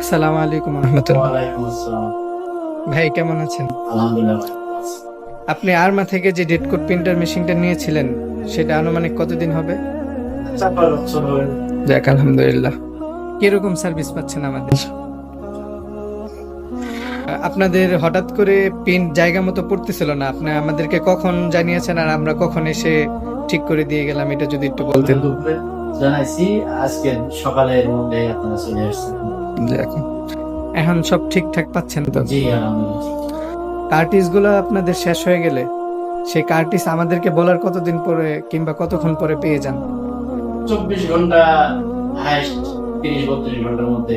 আসসালামু আলাইকুম রহমতুল্লাহ ভাই কেমন আছেন। আপনি আরমা থেকে যে ডেট কোড প্রিন্টার মেশিনটা নিয়েছিলেন সেটা আনুমানিক কতদিন হবে? যাক আলহামদুলিল্লাহ। কীরকম সার্ভিস পাচ্ছেন আমাদের? আপনাদের হঠাৎ করে প্রিন্ট জায়গা মতো পড়তেছিল না আপনি আমাদেরকে কখন জানিয়েছেন আর আমরা কখন এসে ঠিক করে দিয়ে গেলাম এটা যদি একটু বলতেন জানাইছি আজকে সকালের মধ্যে আপনারা চলে আসছেন। এখন সব ঠিকঠাক পাচ্ছেন তো জি কার্টিসগুলো আপনাদের শেষ হয়ে গেলে সেই কার্টিস আমাদেরকে বলার কতদিন পরে কিংবা কতক্ষণ পরে পেয়ে যান চব্বিশ ঘণ্টা হাইস্ট তিরিশ বত্রিশ ঘণ্টার মধ্যে।